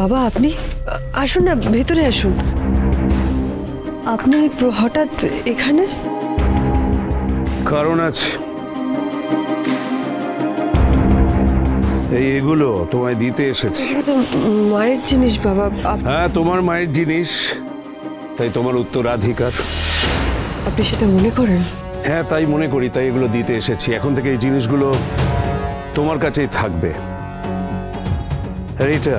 বাবা আপনি আসুন না ভেতরে আসুন। আপনি হঠাৎ এখানে? কারণ আছে। এই এগুলো তোমায় দিতে এসেছি। মায়ের জিনিস বাবা হ্যাঁ তোমার মায়ের জিনিস। তাই তোমার উত্তরাধিকার। আপনি সেটা মনে করেন? হ্যাঁ তাই মনে করি তাই এগুলো দিতে এসেছি। এখন থেকে এই জিনিসগুলো তোমার কাছেই থাকবে। আর এটা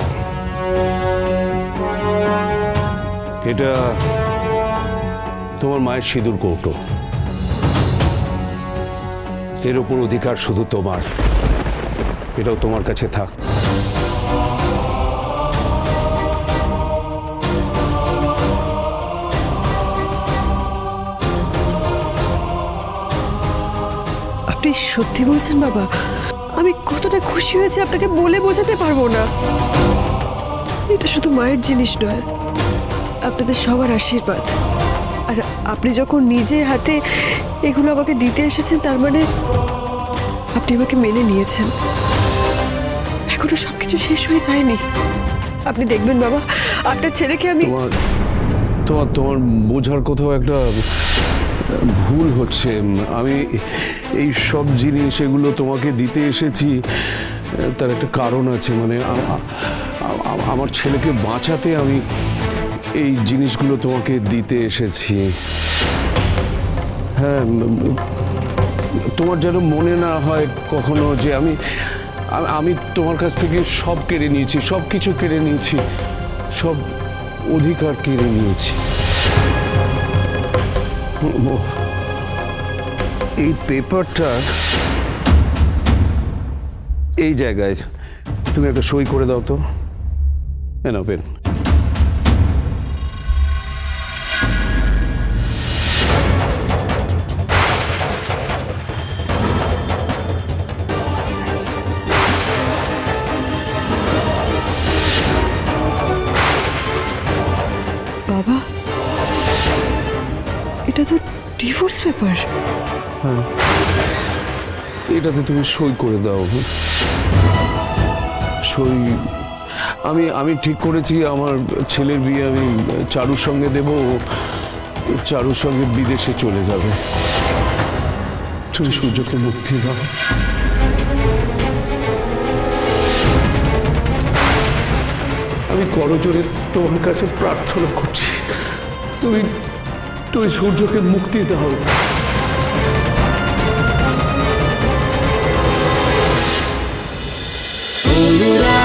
এটা তোমার মায়ের সিঁদুর কৌটো। এর উপর অধিকার শুধু তোমার। এটাও তোমার কাছে থাক। আপনি সত্যি বলছেন বাবা, আমি কতটা খুশি হয়েছি আপনাকে বলে বোঝাতে পারব না। এটা শুধু মায়ের জিনিস নয়, আপনাদের সবার আশীর্বাদ। আর আপনি যখন নিজে হাতে এগুলো আমাকে দিতে এসেছেন, তার মানে আপনি আমাকে মেনে নিয়েছেন। এখনও সব কিছু শেষ হয়ে যায়নি। আপনি দেখবেন বাবা, আপনার ছেলেকে আমি তোমার তোমার বোঝার কোথাও একটা ভুল হচ্ছে। আমি এই সব জিনিস, এগুলো তোমাকে দিতে এসেছি। তার একটা কারণ আছে মানে আমার ছেলেকে বাঁচাতে আমি এই জিনিসগুলো তোমাকে দিতে এসেছি। হ্যাঁ তোমার যেন মনে না হয় কখনো যে আমি আমি তোমার কাছ থেকে সব কেড়ে নিয়েছি, সব কিছু কেড়ে নিয়েছি, সব অধিকার কেড়ে নিয়েছি। এই পেপারটা এই জায়গায় তুমি একটা সই করে দাও তো। এ নাও পেন। বাবা এটা তো ডিভোর্স পেপার। এটাতে তুমি সই করে দাও। সই, আমি আমি ঠিক করেছি, আমার ছেলের বিয়ে আমি চারুর সঙ্গে দেব চারুর সঙ্গে বিদেশে চলে যাবে। তুমি সূর্যকে মুক্তি দাও। আমি করজোরে তোমার কাছে প্রার্থনা করছি। তুমি তুমি সূর্যকে মুক্তি দাও।